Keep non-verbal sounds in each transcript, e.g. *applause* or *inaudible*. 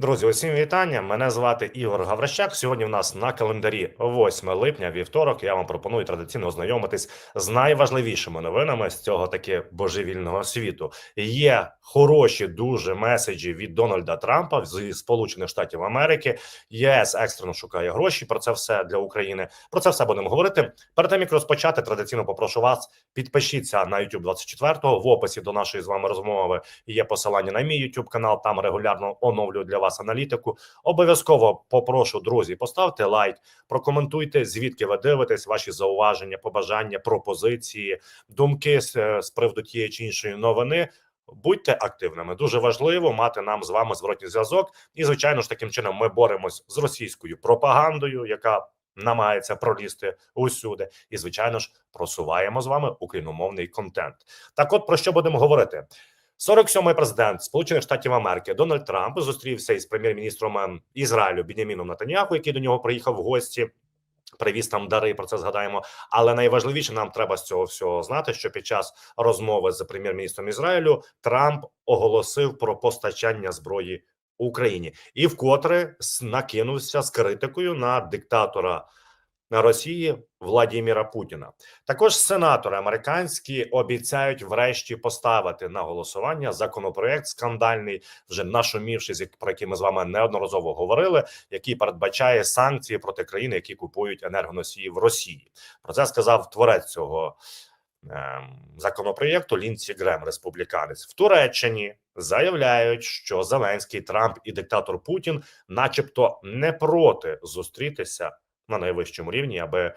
Друзі, усім вітання. Мене звати Ігор Гаврищак. Сьогодні в нас на календарі 8 липня, вівторок. Я вам пропоную традиційно ознайомитись з найважливішими новинами з цього таки божевільного світу. Є хороші дуже меседжі від Дональда Трампа зі Сполучених Штатів Америки. ЄС екстрено шукає гроші. Про це все для України. Про це все будемо говорити. Перед тим як розпочати, традиційно попрошу вас підпишіться на YouTube 24-го. В описі до нашої з вами розмови є посилання на мій YouTube канал. Там регулярно оновлюю для вас аналітику. Обов'язково попрошу друзі, поставте лайк, прокоментуйте, звідки ви дивитесь, ваші зауваження, побажання, пропозиції, думки з, е, з приводу тієї чи іншої новини. Будьте активними. Дуже важливо мати нам з вами зворотній зв'язок. І звичайно ж, таким чином ми боремось з російською пропагандою, яка намагається пролізти усюди, і звичайно ж просуваємо з вами україномовний контент. Так, от про що будемо говорити? 47-й президент Сполучених Штатів Америки Дональд Трамп зустрівся із прем'єр-міністром ем, Ізраїлю Біняміном Натаняху, який до нього приїхав в гості. Привіз там дари, про це згадаємо. Але найважливіше нам треба з цього всього знати, що під час розмови з прем'єр-міністром Ізраїлю Трамп оголосив про постачання зброї Україні і вкотре накинувся з критикою на диктатора Росії Владіміра Путіна. Також сенатори американські обіцяють врешті поставити на голосування законопроект скандальний, вже нашумівши, про який ми з вами неодноразово говорили, який передбачає санкції проти країн, які купують енергоносії в Росії. Про це сказав творець цього ем, законопроєкту Лінсі Грем, республіканець в Туреччині. Заявляють, що Зеленський, Трамп і диктатор Путін, начебто, не проти зустрітися на найвищому рівні, аби е,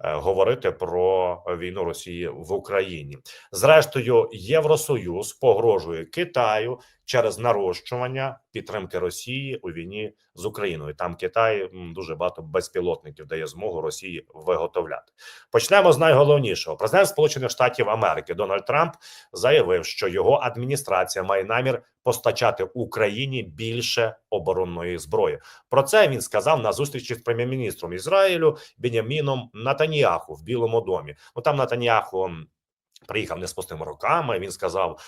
говорити про війну Росії в Україні. Зрештою, Євросоюз погрожує Китаю через нарощування підтримки Росії у війні з Україною. Там Китай дуже багато безпілотників дає змогу Росії виготовляти. Почнемо з найголовнішого. Президент Сполучених Штатів Америки Дональд Трамп заявив, що його адміністрація має намір постачати Україні більше оборонної зброї. Про це він сказав на зустрічі з прем'єр-міністром Ізраїлю Беняміном Натаніяху в Білому домі. Ну там Натаніяху приїхав не з пустими руками. Він сказав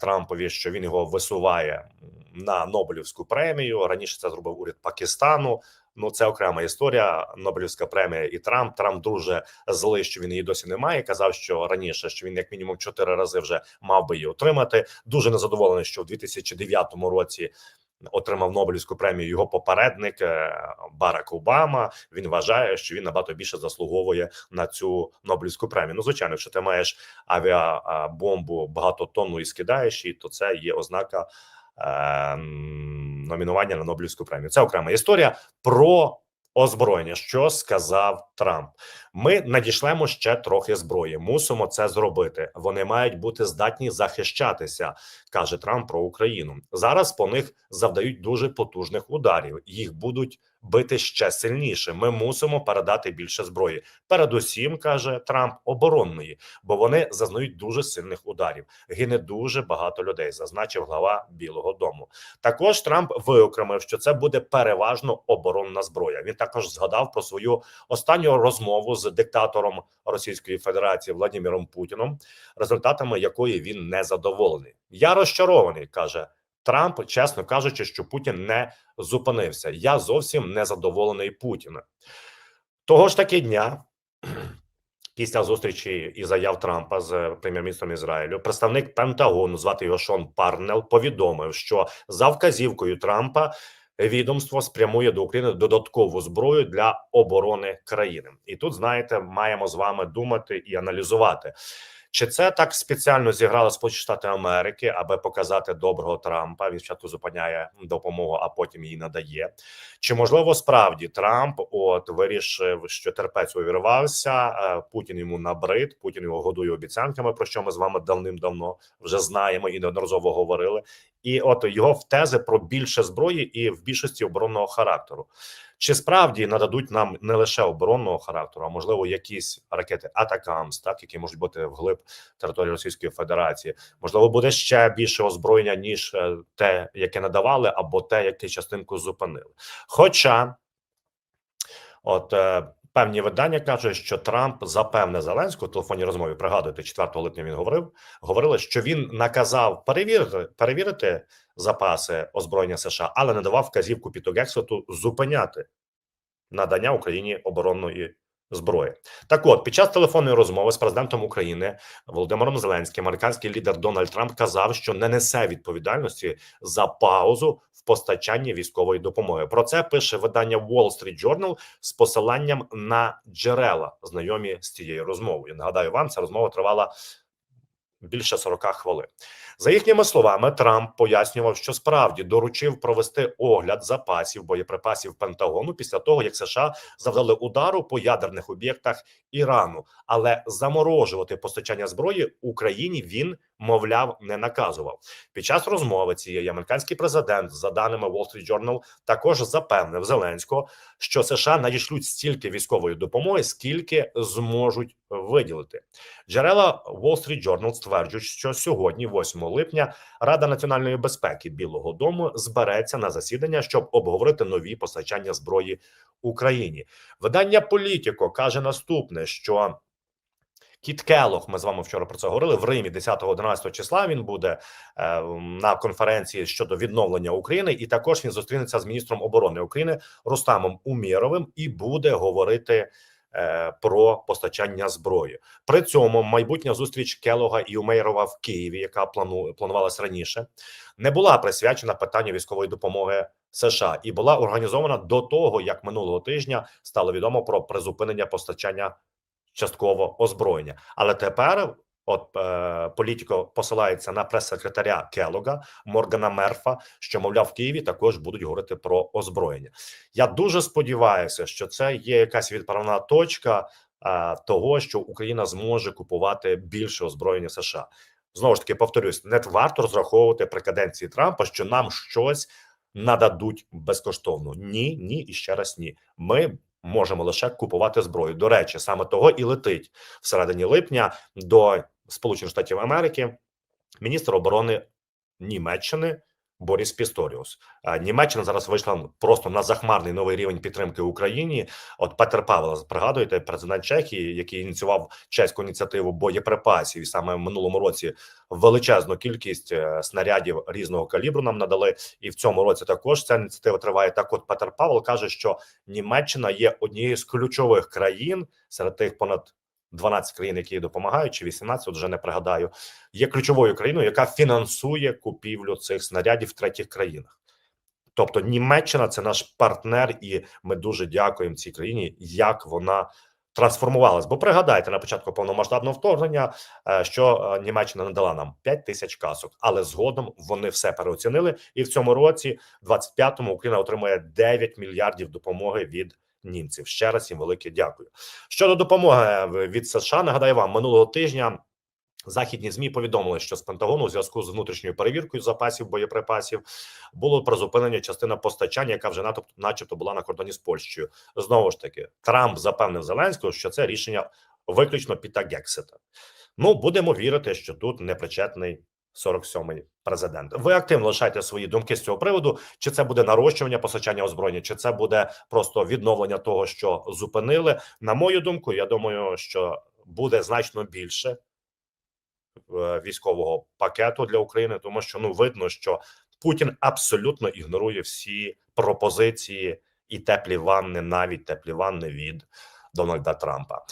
Трампові, що він його висуває на Нобелівську премію. Раніше це зробив уряд Пакистану. Ну, це окрема історія. Нобелівська премія і Трамп. Трамп дуже злий, що він її досі не має. Казав, що раніше що він як мінімум чотири рази вже мав би її отримати. Дуже незадоволений, що в 2009 році отримав Нобелівську премію його попередник е, Барак Обама. Він вважає, що він набагато більше заслуговує на цю Нобелівську премію. Ну, звичайно, якщо ти маєш авіабомбу багатотонну і скидаєш її, то це є ознака е, номінування на Нобелівську премію. Це окрема історія про озброєння. Що сказав Трамп? Ми надішлемо ще трохи зброї. Мусимо це зробити. Вони мають бути здатні захищатися, каже Трамп про Україну. Зараз по них завдають дуже потужних ударів. Їх будуть бити ще сильніше. Ми мусимо передати більше зброї. Передусім каже Трамп оборонної, бо вони зазнають дуже сильних ударів. Гине дуже багато людей, зазначив глава Білого Дому. Також Трамп виокремив, що це буде переважно оборонна зброя. Він також згадав про свою останню розмову з диктатором Російської Федерації Владимиром Путіном, результатами якої він не задоволений. Я розчарований, каже Трамп, чесно кажучи, що Путін не зупинився. Я зовсім не задоволений Путіним. Того ж таки дня. *clears throat* Після зустрічі і заяв Трампа з прем'єр-міністром Ізраїлю, представник Пентагону, звати його Шон Парнел, повідомив, що за вказівкою Трампа відомство спрямує до України додаткову зброю для оборони країни. І тут, знаєте, маємо з вами думати і аналізувати. Чи це так спеціально зіграли Сполучені Штати Америки, аби показати доброго Трампа? Він спочатку зупиняє допомогу, а потім її надає. Чи можливо справді Трамп от вирішив, що терпець увірвався? е, Путін йому набрид, Путін його годує обіцянками, про що ми з вами давним-давно вже знаємо і неодноразово говорили. І от його в тези про більше зброї і в більшості оборонного характеру. Чи справді нададуть нам не лише оборонного характеру, а можливо якісь ракети Атакамс, так які можуть бути вглиб території Російської Федерації? Можливо, буде ще більше озброєння ніж е, те, яке надавали, або те, яке частинку зупинили. Хоча, от е, Певні видання кажуть, що Трамп запевне Зеленського в телефонній розмові. Пригадуєте, 4 липня він говорив. Говорили, що він наказав перевірити перевірити запаси озброєння США, але не давав вказівку Піту зупиняти надання Україні оборонної зброї. Так, от під час телефонної розмови з президентом України Володимиром Зеленським, американський лідер Дональд Трамп казав, що не несе відповідальності за паузу в постачанні військової допомоги. Про це пише видання Wall Street Journal з посиланням на джерела, знайомі з цією розмовою. Я Нагадаю вам, ця розмова тривала більше 40 хвилин. За їхніми словами, Трамп пояснював, що справді доручив провести огляд запасів боєприпасів Пентагону після того, як США завдали удару по ядерних об'єктах Ірану, але заморожувати постачання зброї Україні він, мовляв, не наказував. Під час розмови цієї американський президент, за даними Wall Street Journal, також запевнив Зеленського, що США надішлють стільки військової допомоги, скільки зможуть виділити. Джерела Wall Street Journal стверджують, що сьогодні, 8 липня, Рада національної безпеки Білого Дому збереться на засідання, щоб обговорити нові постачання зброї Україні. Видання Політіко каже наступне, що Кіт Келох, ми з вами вчора про це говорили в Римі 10-11 числа. Він буде е, на конференції щодо відновлення України, і також він зустрінеться з міністром оборони України Рустамом Умєровим і буде говорити е, про постачання зброї. При цьому майбутня зустріч Келога і Умєрова в Києві, яка плану планувалась раніше, не була присвячена питанню військової допомоги США і була організована до того, як минулого тижня стало відомо про призупинення постачання частково озброєння. Але тепер, от е, політико посилається на прес-секретаря Келога Моргана Мерфа, що мовляв в Києві також будуть говорити про озброєння. Я дуже сподіваюся, що це є якась відправна точка е, того, що Україна зможе купувати більше озброєння США. Знову ж таки, повторюсь, не варто розраховувати при каденції Трампа, що нам щось нададуть безкоштовно. Ні, ні і ще раз ні. Ми можемо лише купувати зброю. До речі, саме того і летить всередині липня до Сполучених Штатів Америки міністр оборони Німеччини. Боріс Пісторіус. Німеччина зараз вийшла просто на захмарний новий рівень підтримки Україні. От Петер Павел, пригадуєте, президент Чехії, який ініціював чеську ініціативу боєприпасів, і саме в минулому році величезну кількість е, снарядів різного калібру нам надали. І в цьому році також ця ініціатива триває. Так, от Петер Павел каже, що Німеччина є однією з ключових країн серед тих понад 12 країн, які допомагають, чи 18, от вже не пригадаю, є ключовою країною, яка фінансує купівлю цих снарядів в третіх країнах. Тобто Німеччина це наш партнер, і ми дуже дякуємо цій країні, як вона трансформувалась. Бо пригадайте на початку повномасштабного вторгнення, е, що е, Німеччина надала нам 5 тисяч касок, але згодом вони все переоцінили. І в цьому році, 25-му, Україна отримує 9 мільярдів допомоги від німців. Ще раз їм велике дякую. Щодо допомоги від США, нагадаю вам минулого тижня. Західні змі повідомили, що з Пентагону у зв'язку з внутрішньою перевіркою запасів боєприпасів було призупинення частина постачання, яка вже НАТО, начебто, була на кордоні з Польщею. Знову ж таки, Трамп запевнив Зеленського, що це рішення виключно Піта Гексета. Ну будемо вірити, що тут непричетний 47-й президент. Ви активно лишайте свої думки з цього приводу. Чи це буде нарощування постачання озброєння, чи це буде просто відновлення того, що зупинили? На мою думку, я думаю, що буде значно більше е, військового пакету для України, тому що ну видно, що Путін абсолютно ігнорує всі пропозиції і теплі ванни, навіть теплі ванни від Дональда Трампа.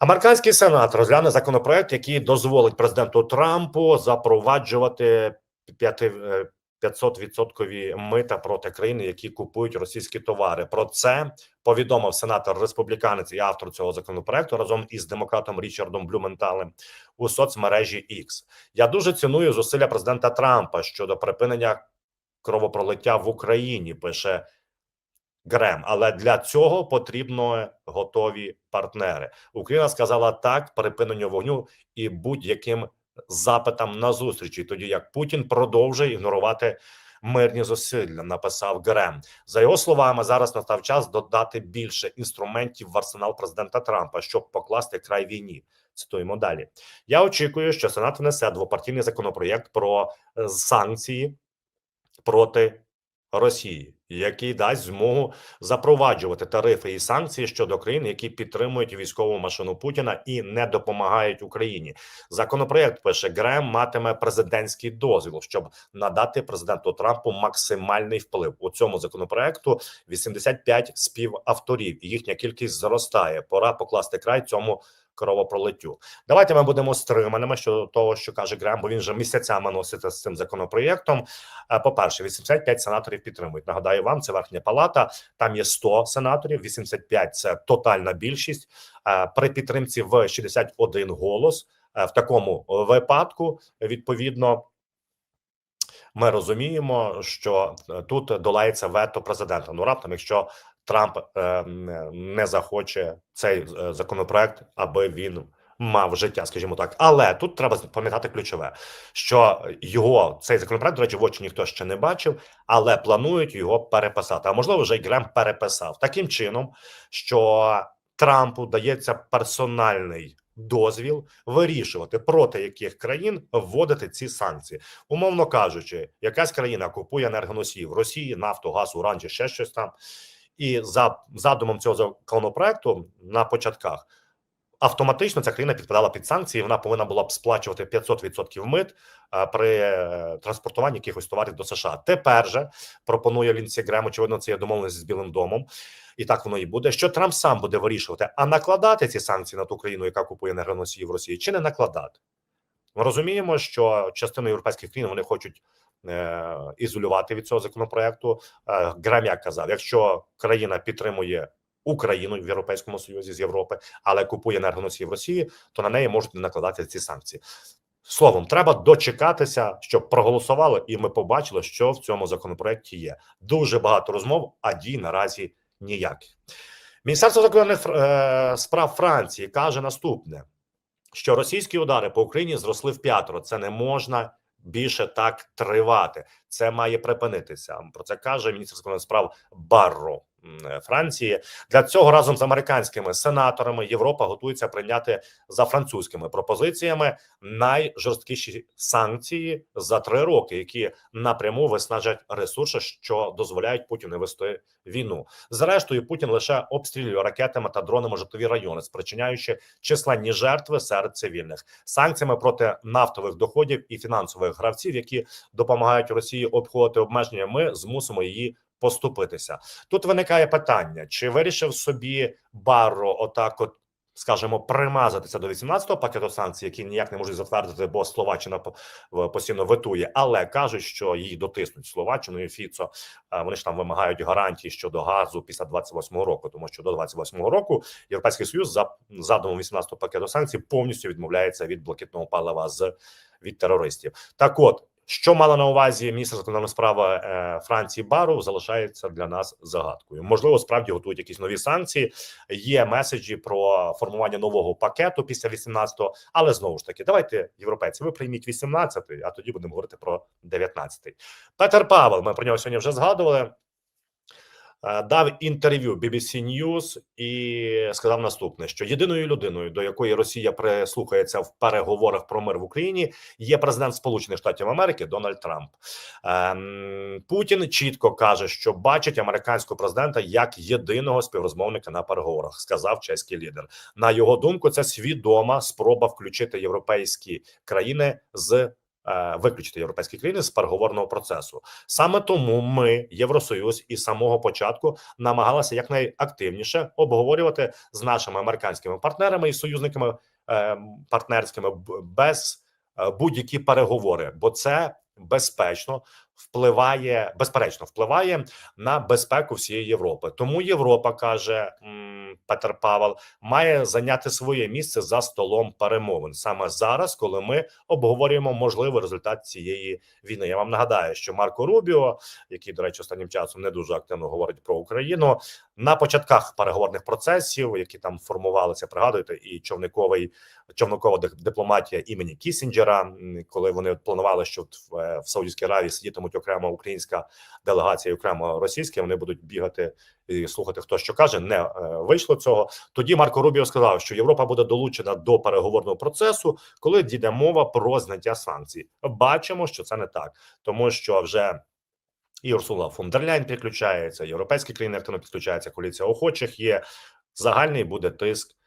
Американський сенат розгляне законопроект, який дозволить президенту Трампу запроваджувати 500% мита проти країни, які купують російські товари. Про це повідомив сенатор республіканець і автор цього законопроекту разом із демократом Річардом Блюменталем у соцмережі X. Я дуже ціную зусилля президента Трампа щодо припинення кровопролиття в Україні. Пише Грем, але для цього потрібно готові партнери. Україна сказала так припиненню вогню і будь-яким запитам на зустрічі, тоді як Путін продовжує ігнорувати мирні зусилля. Написав Грем. За його словами, зараз настав час додати більше інструментів в арсенал президента Трампа, щоб покласти край війні. Цитуємо далі. Я очікую, що Сенат внесе двопартійний законопроєкт про е, санкції проти Росії. який дасть змогу запроваджувати тарифи і санкції щодо країн, які підтримують військову машину Путіна і не допомагають Україні. Законопроект пише Грем матиме президентський дозвіл, щоб надати президенту Трампу максимальний вплив у цьому законопроекту. 85 співавторів, і їхня кількість зростає. Пора покласти край цьому кровопролиттю. Давайте ми будемо стриманими щодо того, що каже Грем, бо він вже місяцями носиться з цим законопроєктом. Е, По-перше, 85 сенаторів підтримують. Нагадаю вам, це верхня палата. Там є 100 сенаторів. 85 – це тотальна більшість. Е, При підтримці в 61 голос. Е, В такому випадку відповідно. Ми розуміємо, що е, тут долається вето президента. Ну раптом, якщо Трамп е, не захоче цей е, законопроект, аби він мав життя, скажімо так. Але тут треба пам'ятати ключове, що його цей законопроект, до речі, в очі ніхто ще не бачив, але планують його переписати. А можливо, вже й Грем переписав таким чином, що Трампу дається персональний. Дозвіл вирішувати проти яких країн вводити ці санкції, умовно кажучи, якась країна купує енергоносії в Росії, нафту, газ, уран чи ще щось там. І за задумом цього законопроекту на початках автоматично ця країна підпадала під санкції. Вона повинна була б сплачувати 500% мит при е, транспортуванні якихось товарів до США. Тепер же пропонує Лінсі Грем, очевидно, це є домовленість з Білим домом, і так воно і буде. Що Трамп сам буде вирішувати, а накладати ці санкції на ту країну, яка купує енергоносії в Росії, чи не накладати? Ми розуміємо, що частину європейських країн вони хочуть ізолювати від цього законопроекту. Е, Грамяк казав: якщо країна підтримує Україну в Європейському Союзі з Європи, але купує енергоносії в Росії, то на неї можуть накладати ці санкції. Словом, треба дочекатися, щоб проголосували, і ми побачили, що в цьому законопроекті є. Дуже багато розмов, а дій наразі ніяких. Міністерство закордонних е, справ Франції каже наступне: що російські удари по Україні зросли в п'ятеро. Це не можна більше так тривати. Це має припинитися. Про це каже міністр справ Барро Франції. Для цього разом з американськими сенаторами Європа готується прийняти за французькими пропозиціями найжорсткіші санкції за три роки, які напряму виснажать ресурси, що дозволяють Путіну вести війну. Зрештою, Путін лише обстрілює ракетами та дронами житлові райони, спричиняючи численні жертви серед цивільних санкціями проти нафтових доходів і фінансових гравців, які допомагають Росії обходити обмеження. Ми змусимо її поступитися. Тут виникає питання: чи вирішив собі Барро отак, от скажімо, примазатися до 18-го пакету санкцій, які ніяк не можуть затвердити, бо Словаччина постійно ветує, але кажуть, що їх дотиснуть Словаччину і Фіцо. Е, Вони ж там вимагають гарантії щодо газу після 28-го року, тому що до 28-го року Європейський Союз за задумом 18-го пакету санкцій повністю відмовляється від блакитного палива з від терористів. Так, от що мала на увазі міністр закордонних справ е, Франції Бару, залишається для нас загадкою. Можливо, справді готують якісь нові санкції. Є меседжі про формування нового пакету після 18-го, але знову ж таки, давайте, європейці, ви прийміть 18-й, а тоді будемо говорити про 19-й. Петер Павел. Ми про нього сьогодні вже згадували. Е, Дав інтерв'ю BBC News і сказав наступне: що єдиною людиною, до якої Росія прислухається в переговорах про мир в Україні, є президент Сполучених Штатів Америки Дональд Трамп. Ем, Путін чітко каже, що бачить американського президента як єдиного співрозмовника на переговорах, сказав чеський лідер. На його думку, це свідома спроба включити європейські країни з. Е, Виключити європейські країни з переговорного процесу саме тому ми, Євросоюз, із самого початку намагалися якнайактивніше обговорювати з нашими американськими партнерами і союзниками е, партнерськими без е, будь-які переговори, бо це безпечно впливає, безперечно, впливає на безпеку всієї Європи. Тому Європа каже Петер Павел, має зайняти своє місце за столом перемовин саме зараз, коли ми обговорюємо можливий результат цієї війни. Я вам нагадаю, що Марко Рубіо, який, до речі, останнім часом не дуже активно говорить про Україну, на початках переговорних процесів, які там формувалися, пригадуєте, і човниковий човникова дипломатія імені Кісінджера, коли вони планували, що в, е, в Саудівській Аравії сидітимуть окремо українська делегація, і окремо російська. Вони будуть бігати і слухати, хто що каже. Не е, вийшло цього. Тоді Марко Рубіо сказав, що Європа буде долучена до переговорного процесу, коли дійде мова про зняття санкцій. Бачимо, що це не так, тому що вже І Урсула фон дер Ляйн підключається, європейські країни активно підключаються. Коаліція охочих є загальний буде тиск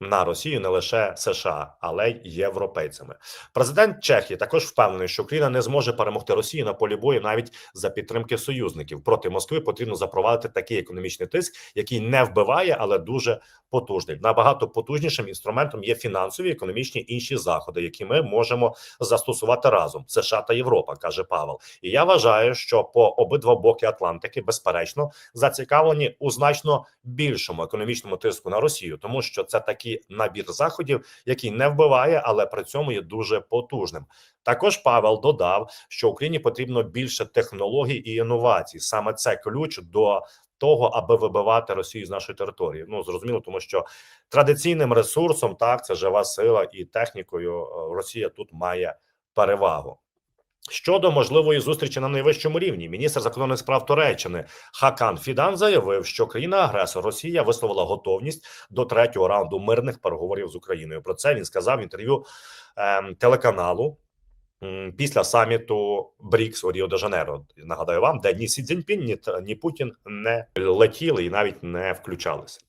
на Росію не лише США, але й європейцями. Президент Чехії також впевнений, що Україна не зможе перемогти Росію на полі бою навіть за підтримки союзників. Проти Москви потрібно запровадити такий економічний тиск, який не вбиває, але дуже потужний. Набагато потужнішим інструментом є фінансові, економічні інші заходи, які ми можемо застосувати разом США та Європа, каже Павел. І я вважаю, що по обидва боки Атлантики безперечно зацікавлені у значно більшому економічному тиску на Росію, тому що це такий набір заходів, який не вбиває, але при цьому є дуже потужним. Також Павел додав, що Україні потрібно більше технологій і інновацій. Саме це ключ до того, аби вибивати Росію з нашої території. Ну зрозуміло, тому що традиційним ресурсом так це жива сила і технікою. е, Росія тут має перевагу. Щодо можливої зустрічі на найвищому рівні, міністр закордонних справ Туреччини Хакан Фідан заявив, що країна-агресор Росія висловила готовність до третього раунду мирних переговорів з Україною. Про це він сказав в інтерв'ю ем, телеканалу після саміту БРІКС у Ріо де Жанейро. Нагадаю вам, де ні Сі Цзіньпін, ні, ні Путін не летіли і навіть не включалися.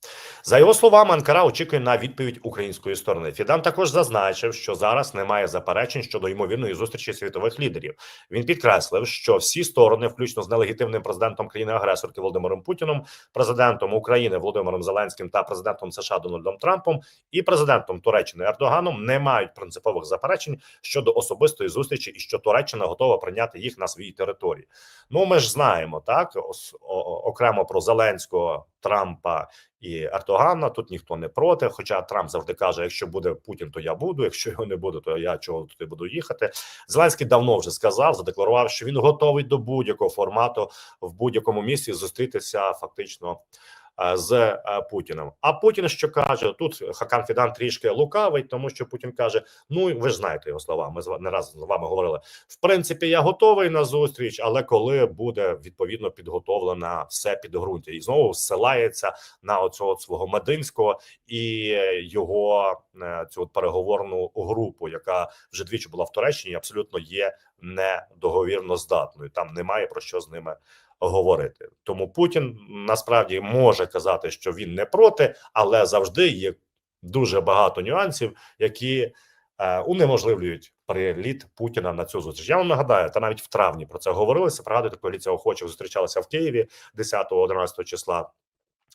За його словами, Анкара очікує на відповідь української сторони. Фідан також зазначив, що зараз немає заперечень щодо ймовірної зустрічі світових лідерів. Він підкреслив, що всі сторони, включно з нелегітимним президентом країни-агресорки Володимиром Путіном, президентом України Володимиром Зеленським та президентом США Дональдом Трампом і президентом Туреччини Ердоганом, не мають принципових заперечень щодо особистої зустрічі, і що Туреччина готова прийняти їх на своїй території. Ну ми ж знаємо так окремо про Зеленського, Трампа і Ердогана. Тут ніхто не проти. Хоча Трамп завжди каже: якщо буде Путін, то я буду. Якщо його не буде, то я чого туди буду їхати. Зеленський давно вже сказав, задекларував, що він готовий до будь-якого формату в будь-якому місці зустрітися фактично. Е, З е, Путіним, а Путін що каже тут Хакан Фідан трішки лукавий, тому що Путін каже: Ну ви ж знаєте його слова. Ми не раз з вами говорили. В принципі, я готовий на зустріч, але коли буде відповідно підготовлена все підґрунтя, і знову зсилається на оцього свого Мединського і його е, цю переговорну групу, яка вже двічі була в Туреччині, абсолютно є недоговірно здатною. Там немає про що з ними говорити. Тому Путін насправді може казати, що він не проти, але завжди є дуже багато нюансів, які е, унеможливлюють приліт Путіна на цю зустріч. Я вам нагадаю, та навіть в травні про це говорилися. Пригадуєте, коаліція охочих зустрічалася в Києві 10-11 числа.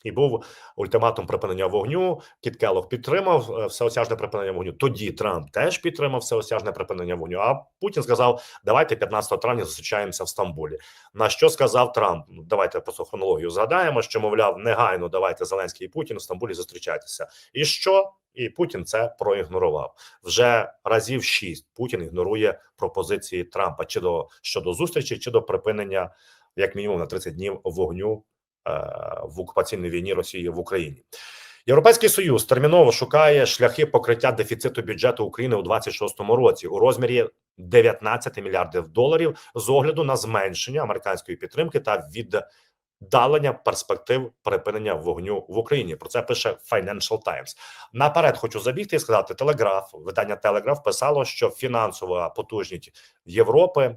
І був ультиматум припинення вогню. Кіт Келлог підтримав е, всеосяжне припинення вогню. Тоді Трамп теж підтримав всеосяжне припинення вогню. А Путін сказав: давайте 15 травня зустрічаємося в Стамбулі. На що сказав Трамп? Ну, Давайте просто хронологію згадаємо, що мовляв, негайно давайте Зеленський і Путін в Стамбулі зустрічатися. І що? І Путін це проігнорував вже разів шість. Путін ігнорує пропозиції Трампа чи до щодо зустрічі, чи до припинення, як мінімум, на 30 днів вогню в окупаційній війні Росії в Україні. Європейський союз терміново шукає шляхи покриття дефіциту бюджету України у 26-му році у розмірі 19 мільярдів доларів з огляду на зменшення американської підтримки та віддалення перспектив припинення вогню в Україні. Про це пише Financial Times. Наперед хочу забігти і сказати: Телеграф, видання Телеграф писало, що фінансова потужність Європи.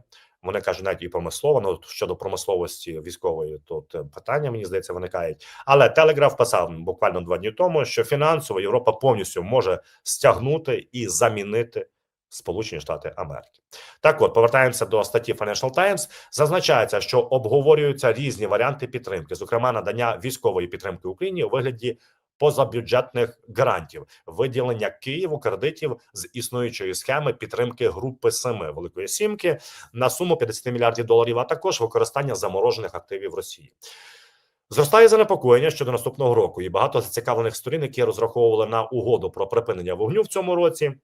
Вони кажуть, навіть і промислово, ну щодо промисловості військової, тут е, питання мені здається виникають. Але Телеграф писав буквально два дні тому, що фінансово Європа повністю може стягнути і замінити Сполучені Штати Америки. Так, от повертаємося до статті Financial Times. Зазначається, що обговорюються різні варіанти підтримки, зокрема надання військової підтримки Україні у вигляді позабюджетних грантів, виділення Києву кредитів з існуючої схеми підтримки групи семи Великої Сімки на суму 50 мільярдів доларів, а також використання заморожених активів Росії. Зростає занепокоєння щодо наступного року, і багато зацікавлених сторін, які розраховували на угоду про припинення вогню в цьому році,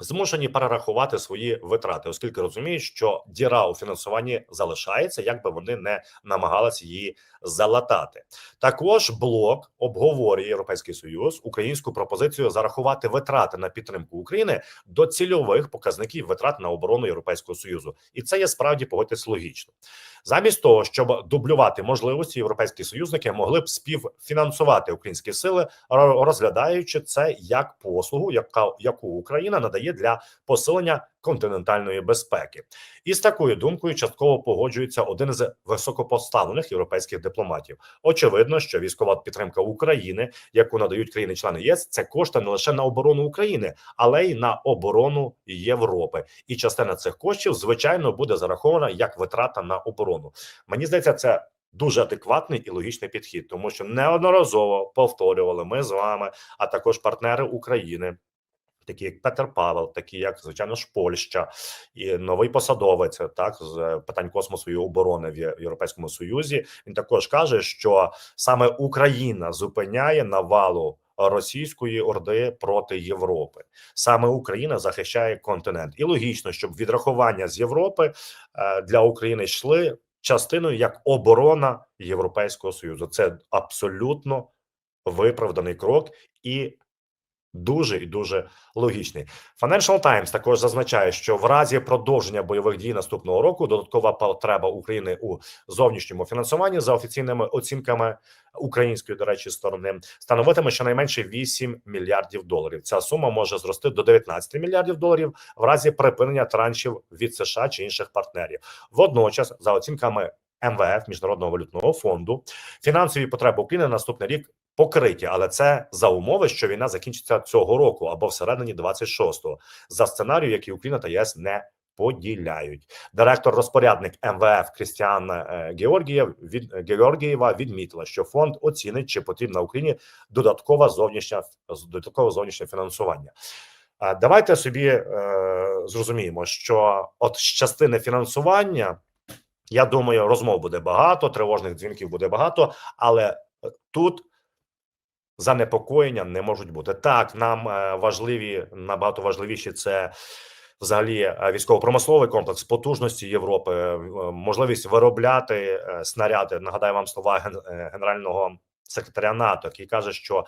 змушені перерахувати свої витрати, оскільки розуміють, що діра у фінансуванні залишається, як би вони не намагалися її залатати. Також блок обговорює Європейський Союз українську пропозицію зарахувати витрати на підтримку України до цільових показників витрат на оборону Європейського союзу, і це є справді погодитись логічно. Замість того, щоб дублювати можливості, європейські союзники могли б співфінансувати українські сили, розглядаючи це як послугу, яка яку Україна надає для посилення континентальної безпеки. І з такою думкою частково погоджується один з високопоставлених європейських дипломатів. Очевидно, що військова підтримка України, яку надають країни-члени ЄС, це кошти не лише на оборону України, але й на оборону Європи. І частина цих коштів, звичайно, буде зарахована як витрата на оборону. Мені здається, це. Дуже адекватний і логічний підхід, тому що неодноразово повторювали ми з вами, а також партнери України, такі як Петер Павел, такі як звичайно ж Польща і новий посадовець так з питань космосу і оборони в Європейському Союзі. Він також каже, що саме Україна зупиняє навалу російської орди проти Європи. Саме Україна захищає континент, і логічно, щоб відрахування з Європи е, для України йшли частиною як оборона Європейського союзу. Це абсолютно виправданий крок і дуже і дуже логічний. Financial Times також зазначає, що в разі продовження бойових дій наступного року додаткова потреба України у зовнішньому фінансуванні за офіційними оцінками української, до речі, сторони становитиме щонайменше 8 мільярдів доларів. Ця сума може зрости до 19 мільярдів доларів в разі припинення траншів від США чи інших партнерів. Водночас, за оцінками МВФ Міжнародного валютного фонду, фінансові потреби України на наступний рік покриті, але це за умови, що війна закінчиться цього року або всередині 26-го, за сценарію, який Україна та ЄС не поділяють. Директор розпорядник МВФ Крістіан е, Георгієв від Георгієва відмітила, що фонд оцінить, чи потрібна Україні додаткова зовнішня додаткове зовнішнє фінансування. Давайте собі е, зрозуміємо, що от з частини фінансування, я думаю, розмов буде багато, тривожних дзвінків буде багато, але е, тут занепокоєння не можуть бути. Так, нам е, важливі набагато важливіші це. Взагалі, е, військово-промисловий комплекс потужності Європи, е, можливість виробляти снаряди. Нагадаю вам слова ген- генерального секретаря НАТО, який каже, що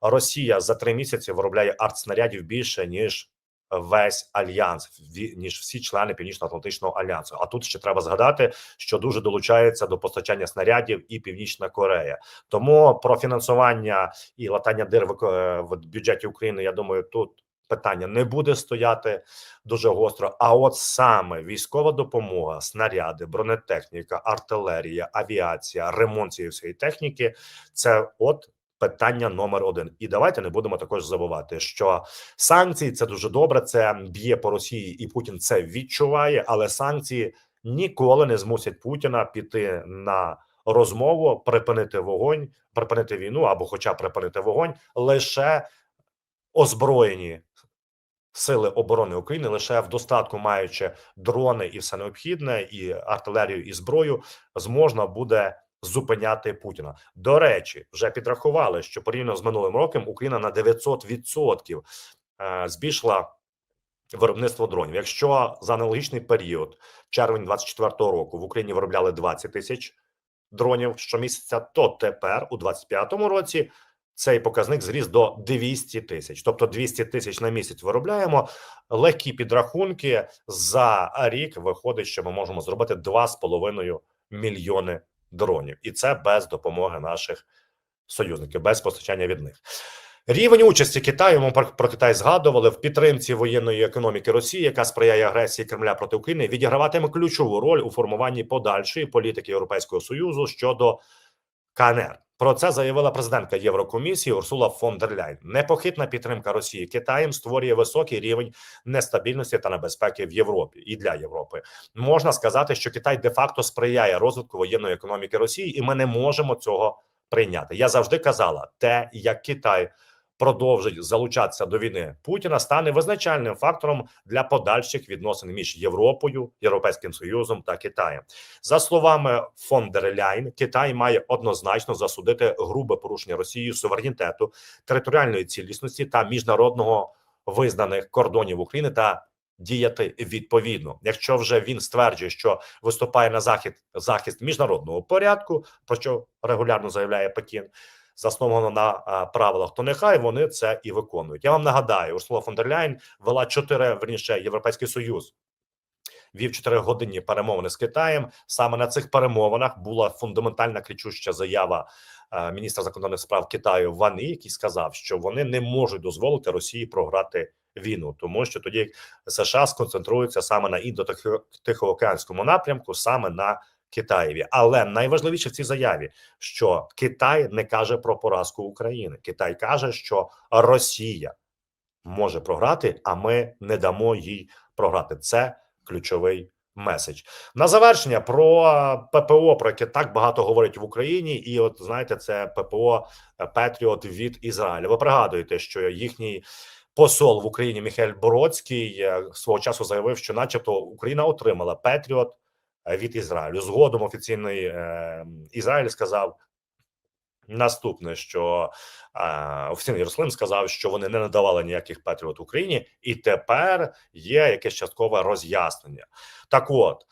Росія за три місяці виробляє артснарядів більше ніж весь альянс, ніж всі члени Північно-Атлантичного альянсу. А тут ще треба згадати, що дуже долучається до постачання снарядів і Північна Корея. Тому про фінансування і латання дир в, е, бюджеті України, я думаю, тут питання не буде стояти дуже гостро. А от саме військова допомога, снаряди, бронетехніка, артилерія, авіація, ремонт цієї всієї техніки це от. Питання номер один, і давайте не будемо також забувати, що санкції це дуже добре. Це б'є по Росії, і Путін це відчуває. Але санкції ніколи не змусять Путіна піти на розмову, припинити вогонь, припинити війну або, хоча припинити вогонь, лише озброєні сили оборони України, лише в достатку маючи дрони і все необхідне, і артилерію, і зброю, зможна буде зупиняти Путіна. До речі, вже підрахували, що порівняно з минулим роком Україна на 900% е, збільшила виробництво дронів. Якщо за аналогічний період, червень 24-го року, в Україні виробляли 20 тисяч дронів щомісяця, то тепер у 25-му році цей показник зріс до 200 тисяч. Тобто 200 тисяч на місяць виробляємо. Легкі підрахунки за рік виходить, що ми можемо зробити 2,5 мільйони дронів, і це без допомоги наших союзників, без постачання від них. Рівень участі Китаю ми про, Китай згадували в підтримці воєнної економіки Росії, яка сприяє агресії Кремля проти України, відіграватиме ключову роль у формуванні подальшої політики Європейського союзу щодо КНР. Про це заявила президентка Єврокомісії Урсула фон дер Ляйн. Непохитна підтримка Росії Китаєм створює високий рівень нестабільності та небезпеки в Європі і для Європи. Можна сказати, що Китай де-факто сприяє розвитку воєнної економіки Росії, і ми не можемо цього прийняти. Я завжди казала, те, як Китай продовжить залучатися до війни Путіна, стане визначальним фактором для подальших відносин між Європою, Європейським Союзом та Китаєм. За словами фон дер Ляйн, Китай має однозначно засудити грубе порушення Росією суверенітету, територіальної цілісності та міжнародного визнаних кордонів України та діяти відповідно. Якщо вже він стверджує, що виступає на захід захист міжнародного порядку, про що регулярно заявляє Пекін, засновано на правилах, то нехай вони це і виконують. Я вам нагадаю, Урсула фон дер Ляйн вела чотири верніше Європейський Союз. Вів чотиригодинні перемовини з Китаєм. Саме на цих перемовинах була фундаментальна кричуща заява е, міністра закордонних справ Китаю Ван І, який сказав, що вони не можуть дозволити Росії програти війну, тому що тоді США сконцентруються саме на індо-тихоокеанському напрямку, саме на Китаєві. Але найважливіше в цій заяві, що Китай не каже про поразку України. Китай каже, що Росія може програти, а ми не дамо їй програти. Це ключовий меседж. На завершення про ППО, про яке так багато говорять в Україні, і от знаєте, це ППО Петріот від Ізраїля. Ви пригадуєте, що їхній посол в Україні Міхель Бородський е, свого часу заявив, що, начебто, Україна отримала Петріот е, від Ізраїлю. Згодом офіційний е, Ізраїль сказав. Наступне, що е, офіційний Єрусалим сказав, що вони не надавали ніяких Петріот Україні, і тепер є якесь часткове роз'яснення. Так, от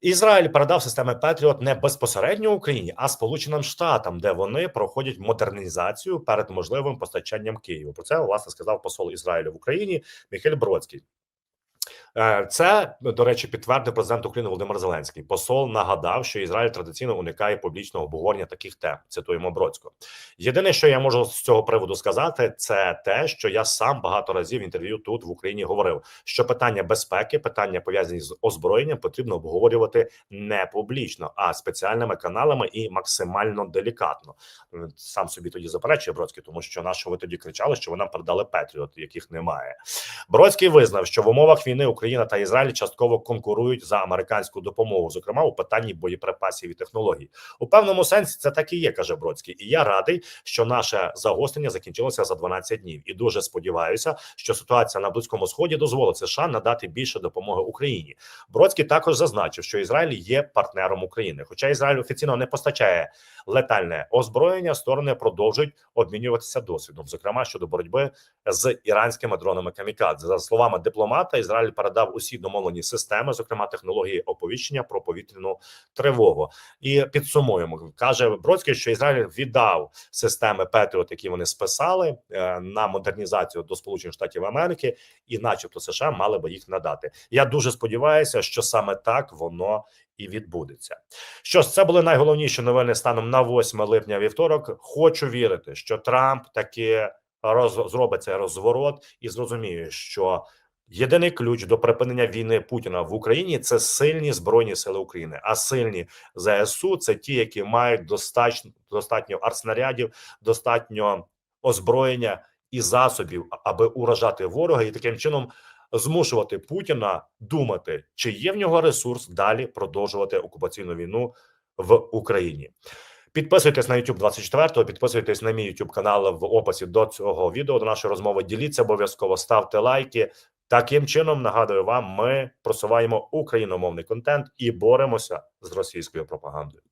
Ізраїль передав системи Петріот не безпосередньо Україні, а Сполученим Штатам, де вони проходять модернізацію перед можливим постачанням Києву. Про це власне сказав посол Ізраїлю в Україні Міхель Бродський. Е, Це до речі підтвердив президент України Володимир Зеленський. Посол нагадав, що Ізраїль традиційно уникає публічного обговорення таких тем. Цитуємо Бродського. Єдине, що я можу з цього приводу сказати, це те, що я сам багато разів в інтерв'ю тут в Україні говорив, що питання безпеки, питання пов'язані з озброєнням, потрібно обговорювати не публічно, а спеціальними каналами і максимально делікатно. Сам собі тоді заперечує Бродський, тому що на що ви тоді кричали, що ви нам передали Петріот, яких немає. Бродський визнав, що в умовах війни Україна та Ізраїль частково конкурують за американську допомогу, зокрема у питанні боєприпасів і технологій. У певному сенсі це так і є, каже Бродський. І я радий, що наше загострення закінчилося за 12 днів. І дуже сподіваюся, що ситуація на близькому сході дозволить США надати більше допомоги Україні. Бродський також зазначив, що Ізраїль є партнером України, хоча Ізраїль офіційно не постачає летальне озброєння. Сторони продовжують обмінюватися досвідом, зокрема щодо боротьби з іранськими дронами камікадзе. За словами дипломата, Ізраїль передав усі домовлені системи, зокрема технології оповіщення про повітряну тривогу. І підсумуємо, каже Бродський, що Ізраїль віддав системи Петріот, які вони списали е, на модернізацію до Сполучених Штатів Америки, і, начебто, США мали би їх надати. Я дуже сподіваюся, що саме так воно і відбудеться. Що ж, це були найголовніші новини станом на 8 липня вівторок. Хочу вірити, що Трамп таки роз, зробить цей розворот і зрозуміє, що єдиний ключ до припинення війни Путіна в Україні це сильні збройні сили України. А сильні ЗСУ це ті, які мають достатньо достатньо артснарядів, достатньо озброєння і засобів, аби уражати ворога, і таким чином змушувати Путіна думати, чи є в нього ресурс далі продовжувати окупаційну війну в Україні. Підписуйтесь на YouTube 24, підписуйтесь на мій YouTube канал в описі до цього відео, до нашої розмови. Діліться обов'язково, ставте лайки. Таким чином, нагадую вам, ми просуваємо україномовний контент і боремося з російською пропагандою.